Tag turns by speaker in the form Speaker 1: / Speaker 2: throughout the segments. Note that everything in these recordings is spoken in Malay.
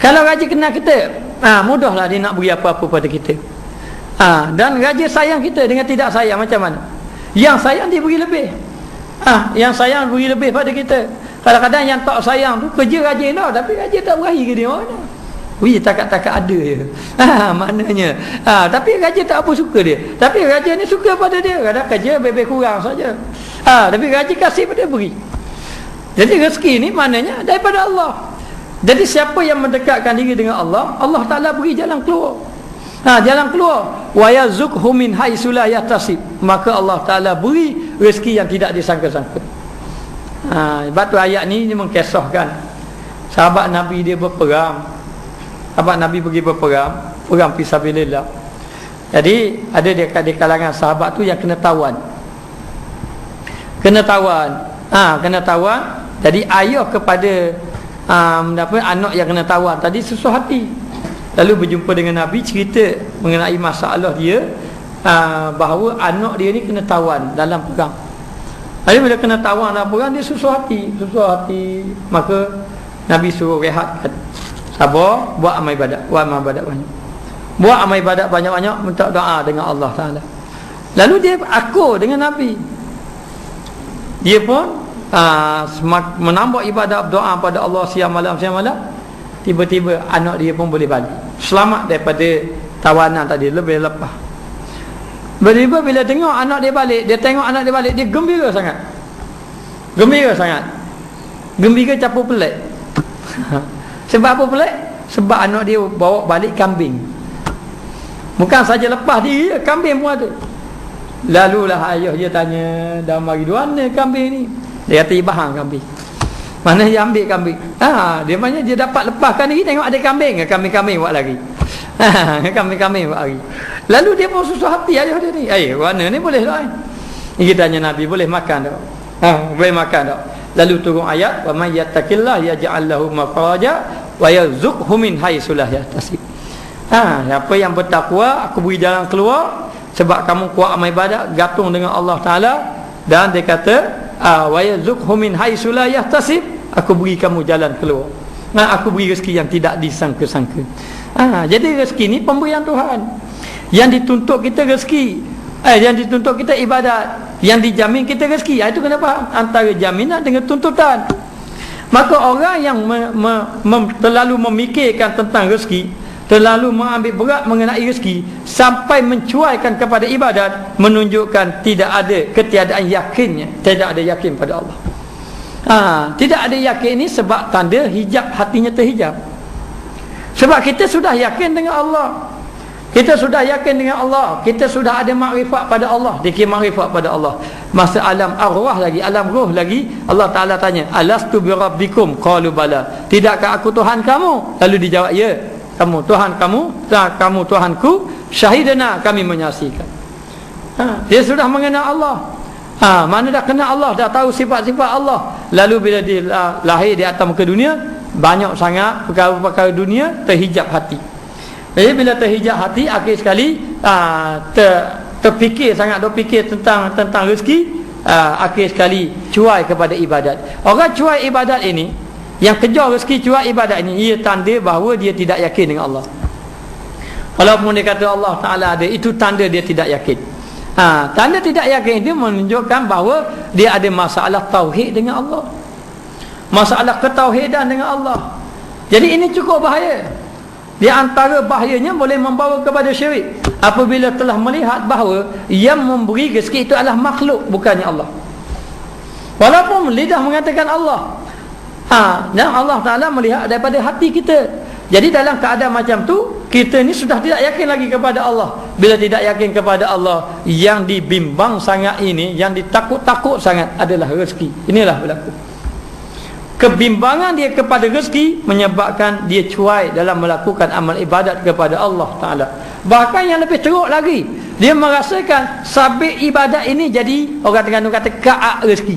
Speaker 1: Kalau raja kenal kita, ha, mudahlah dia nak beri apa-apa pada kita. Ha, dan raja sayang kita dengan tidak sayang macam mana? Yang sayang dia beri lebih. Ha, yang sayang beri lebih pada kita. Kadang-kadang yang tak sayang tu kerja raja dah tapi raja tak berahi ke dia mana? Wih takat-takat ada je. Ha, maknanya. Ha, tapi raja tak apa suka dia. Tapi raja ni suka pada dia. Kadang kerja lebih kurang saja. Ha, tapi raja kasih pada beri. Jadi rezeki ni maknanya daripada Allah. Jadi siapa yang mendekatkan diri dengan Allah, Allah Taala beri jalan keluar. Ha, jalan keluar. Wa yazukhu min haitsu la yahtasib. Maka Allah Taala beri rezeki yang tidak disangka-sangka. Ha, sebab tu ayat ni ni mengkisahkan sahabat Nabi dia berperang. Sahabat Nabi pergi berperang, perang fisabilillah. Jadi ada dia di kalangan sahabat tu yang kena tawan. Kena tawan. Ha, kena tawan. Jadi ayah kepada um, apa anak yang kena tawan tadi susah hati. Lalu berjumpa dengan Nabi cerita mengenai masalah dia uh, bahawa anak dia ni kena tawan dalam perang. Jadi bila kena tawan dalam perang dia susah hati susah hati. Maka Nabi suruh rehat sabar buat amal ibadat buat amal ibadat banyak. Buat amal ibadat banyak-banyak minta doa dengan Allah Taala. Lalu dia akur dengan Nabi. Dia pun uh, menambah ibadat doa pada Allah siang malam siang malam tiba-tiba anak dia pun boleh balik selamat daripada tawanan tadi lebih lepas. Tiba-tiba bila tengok anak dia balik dia tengok anak dia balik dia gembira sangat. Gembira sangat. Gembira capur pelik. Sebab apa pelik? Sebab anak dia bawa balik kambing. Bukan saja lepas dia kambing pun ada. Lalulah ayah dia tanya dah mari dua kambing ni dia kata ibah kambing. Mana dia ambil kambing? Ha, dia mana dia dapat lepaskan lagi tengok ada kambing, kambing-kambing buat lagi. Ha, kambing-kambing buat lagi. Lalu dia pun susah hati ayah dia ni. Eh, warna ni boleh lah. Ni kita tanya Nabi, boleh makan tak? Ha, boleh makan tak? Lalu turun ayat, "Wa may yattaqillah yaj'al lahu makhraja wa yarzuqhu min haitsu la yahtasib." Ha, siapa yang bertakwa, aku beri jalan keluar sebab kamu kuat amal ibadat, gantung dengan Allah Taala dan dia kata wa yazukhu min haitsu la yahtasib. Aku beri kamu jalan keluar. Nah aku beri rezeki yang tidak disangka-sangka. Ah jadi rezeki ni pemberian Tuhan. Yang dituntut kita rezeki. Eh yang dituntut kita ibadat. Yang dijamin kita rezeki. Ah, itu kenapa? Antara jaminan dengan tuntutan. Maka orang yang me, me, me, terlalu memikirkan tentang rezeki terlalu mengambil berat mengenai rezeki sampai mencuaikan kepada ibadat menunjukkan tidak ada ketiadaan yakinnya. Tidak ada yakin pada Allah. Ha, tidak ada yakin ini sebab tanda hijab hatinya terhijab. Sebab kita sudah yakin dengan Allah. Kita sudah yakin dengan Allah. Kita sudah ada makrifat pada Allah. Dikir makrifat pada Allah. Masa alam arwah lagi alam roh lagi Allah Ta'ala tanya alastu birabbikum qalu bala. Tidakkah aku Tuhan kamu? Lalu dijawab ya kamu Tuhan kamu dan kamu Tuhanku syahidana kami menyaksikan ha, dia sudah mengenal Allah. Ha, mana dah kenal Allah dah tahu sifat-sifat Allah. Lalu bila dia lahir di atas muka dunia banyak sangat perkara-perkara dunia terhijab hati. Jadi bila terhijab hati akhir sekali ha, ter, terfikir sangat terfikir tentang tentang rezeki ha, akhir sekali cuai kepada ibadat. Orang cuai ibadat ini yang kejar rezeki cuak ibadat ini ia tanda bahawa dia tidak yakin dengan Allah. Walaupun dia kata Allah Ta'ala ada itu tanda dia tidak yakin. Ha, tanda tidak yakin itu menunjukkan bahawa dia ada masalah tauhid dengan Allah. Masalah ketauhidan dengan Allah. Jadi ini cukup bahaya. Di antara bahayanya boleh membawa kepada syirik. Apabila telah melihat bahawa yang memberi rezeki itu adalah makhluk bukannya Allah. Walaupun lidah mengatakan Allah Ha, dan Allah Taala melihat daripada hati kita. Jadi dalam keadaan macam tu, kita ni sudah tidak yakin lagi kepada Allah. Bila tidak yakin kepada Allah, yang dibimbang sangat ini, yang ditakut-takut sangat adalah rezeki. Inilah berlaku. Kebimbangan dia kepada rezeki menyebabkan dia cuai dalam melakukan amal ibadat kepada Allah Taala. Bahkan yang lebih teruk lagi, dia merasakan sabit ibadat ini jadi orang tengah kata kaak rezeki.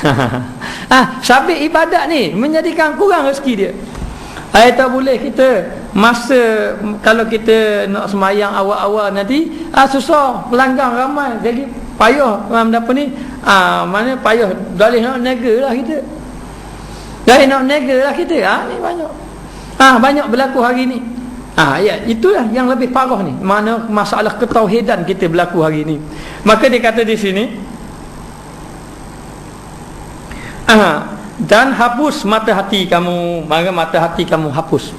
Speaker 1: ah, sabit ibadat ni menjadikan kurang rezeki dia. Ai tak boleh kita masa kalau kita nak semayang awal-awal nanti ah susah pelanggan ramai jadi payah macam apa ni ah mana payah dalih nak nega lah kita. Dalih nak nega lah kita ah ni banyak. Ah banyak berlaku hari ni. Ah ya, itulah yang lebih parah ni. Mana masalah ketauhidan kita berlaku hari ni. Maka dia kata di sini Ah dan hapus mata hati kamu, maka mata hati kamu hapus.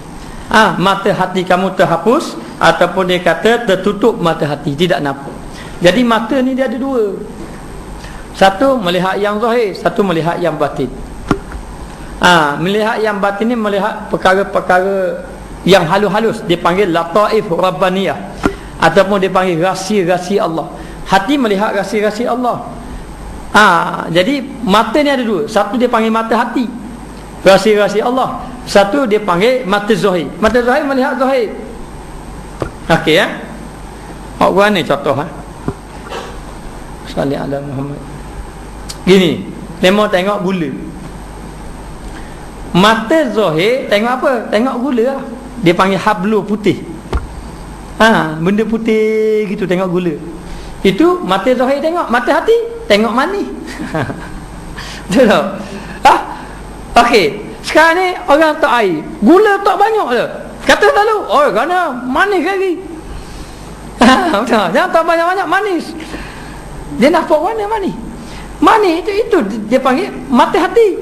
Speaker 1: Ah mata hati kamu terhapus ataupun dia kata tertutup mata hati, tidak nampak. Jadi mata ni dia ada dua. Satu melihat yang zahir, satu melihat yang batin. Ah, melihat yang batin ni melihat perkara-perkara yang halus-halus dipanggil lataif rabbaniyah ataupun dipanggil rahsia-rahsia Allah. Hati melihat rahsia-rahsia Allah. Ah, jadi mata ni ada dua. Satu dia panggil mata hati. Rahsia-rahsia Allah. Satu dia panggil mata zahir. Mata zahir melihat zahir. Okey ya. Hak gua ni contoh ha. Salih ala Muhammad. Gini, lemah tengok gula. Mata Zohir tengok apa? Tengok gula lah. Dia panggil hablu putih. Ha, benda putih gitu tengok gula. Itu mata Zohir tengok. Mata hati tengok mani. Betul tak? Ha? Okey. Sekarang ni orang tak air. Gula tak banyak je. Kata selalu, oh kerana manis lagi. Betul. Jangan tak banyak-banyak manis. Dia nampak mana manis? Manis itu, itu dia panggil mata hati.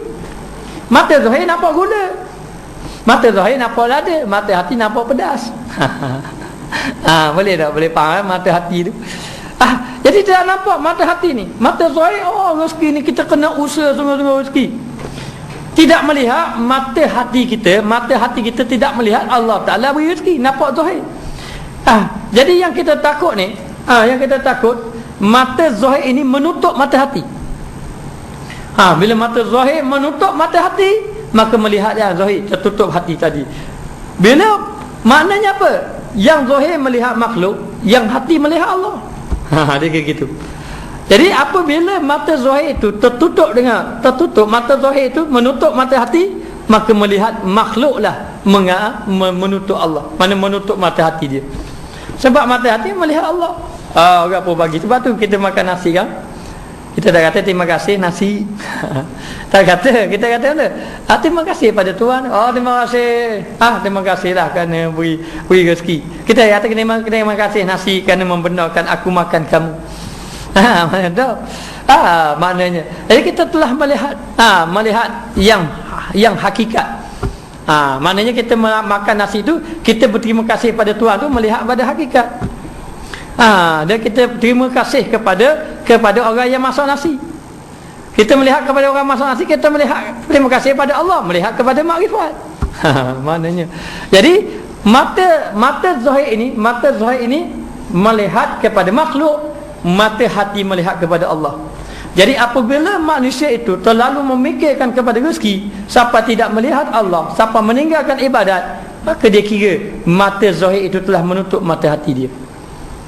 Speaker 1: Mata zahir nampak gula. Mata zahir nampak lada, mata hati nampak pedas. ha, boleh tak? Boleh faham eh? mata hati tu. Ah, jadi tidak nampak mata hati ni. Mata zahir, oh rezeki ni kita kena usaha sungguh-sungguh rezeki. Tidak melihat mata hati kita, mata hati kita tidak melihat Allah Taala beri rezeki, nampak zahir. Ah, jadi yang kita takut ni, ah yang kita takut mata zahir ini menutup mata hati. Ha, bila mata zahir menutup mata hati, maka melihat yang zahir tertutup hati tadi. Bila maknanya apa? Yang zahir melihat makhluk, yang hati melihat Allah. Ha, dia kayak gitu. Jadi apabila mata zahir itu tertutup dengan tertutup mata zahir itu menutup mata hati, maka melihat makhluklah menutup Allah. Mana menutup mata hati dia. Sebab mata hati melihat Allah. Ah, orang apa bagi sebab tu kita makan nasi kan? Kita dah kata terima kasih nasi. tak kata, kita kata apa? Ah, terima kasih pada Tuhan. Oh, terima kasih. Ah, terima kasihlah kerana beri beri rezeki. Kita kata terima, terima kasih nasi kerana membenarkan aku makan kamu. Ha, mana tahu? Ah, maknanya. Jadi kita telah melihat ah, melihat yang yang hakikat. Ah, maknanya kita makan nasi itu kita berterima kasih pada Tuhan tu melihat pada hakikat. Ha, dan kita terima kasih kepada kepada orang yang masak nasi. Kita melihat kepada orang masak nasi, kita melihat terima kasih kepada Allah, melihat kepada makrifat. Maknanya. Jadi mata mata zahir ini, mata zahir ini melihat kepada makhluk, mata hati melihat kepada Allah. Jadi apabila manusia itu terlalu memikirkan kepada rezeki, siapa tidak melihat Allah, siapa meninggalkan ibadat, maka dia kira mata zahir itu telah menutup mata hati dia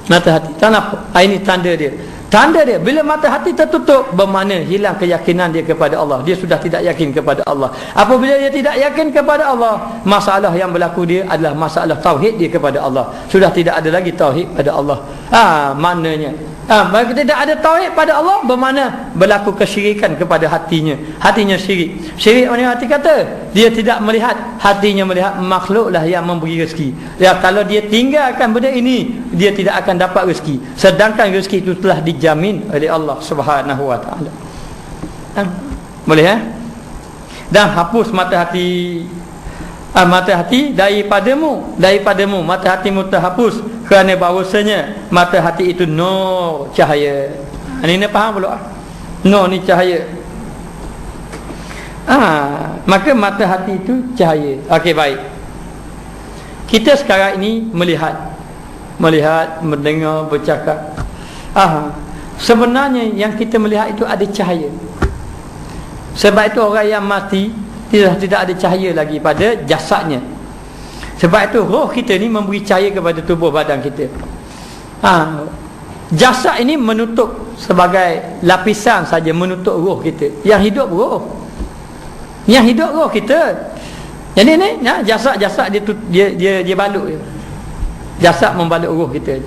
Speaker 1: mata hati tak nampak ah, ini tanda dia tanda dia bila mata hati tertutup bermakna hilang keyakinan dia kepada Allah dia sudah tidak yakin kepada Allah apabila dia tidak yakin kepada Allah masalah yang berlaku dia adalah masalah tauhid dia kepada Allah sudah tidak ada lagi tauhid pada Allah ah maknanya Ha, tidak ada tauhid pada Allah bermakna berlaku kesyirikan kepada hatinya. Hatinya syirik. Syirik mana hati kata? Dia tidak melihat, hatinya melihat makhluklah yang memberi rezeki. Ya kalau dia tinggalkan benda ini, dia tidak akan dapat rezeki. Sedangkan rezeki itu telah dijamin oleh Allah Subhanahu wa taala. Boleh ya? Dan hapus mata hati. Ah, mata hati daripadamu. Daripadamu mata hatimu terhapus kerana bahawasanya mata hati itu nur cahaya. Ini ni faham ah nur ni cahaya. Ah maka mata hati itu cahaya. Okey baik. Kita sekarang ini melihat. Melihat mendengar bercakap. Ah sebenarnya yang kita melihat itu ada cahaya. Sebab itu orang yang mati tidak tidak ada cahaya lagi pada jasadnya. Sebab itu roh kita ni memberi cahaya kepada tubuh badan kita. Ha, jasad ini menutup sebagai lapisan saja menutup roh kita. Yang hidup roh. Yang hidup roh kita. Jadi ni jasad-jasad dia, dia dia dia balut jasad membalut roh kita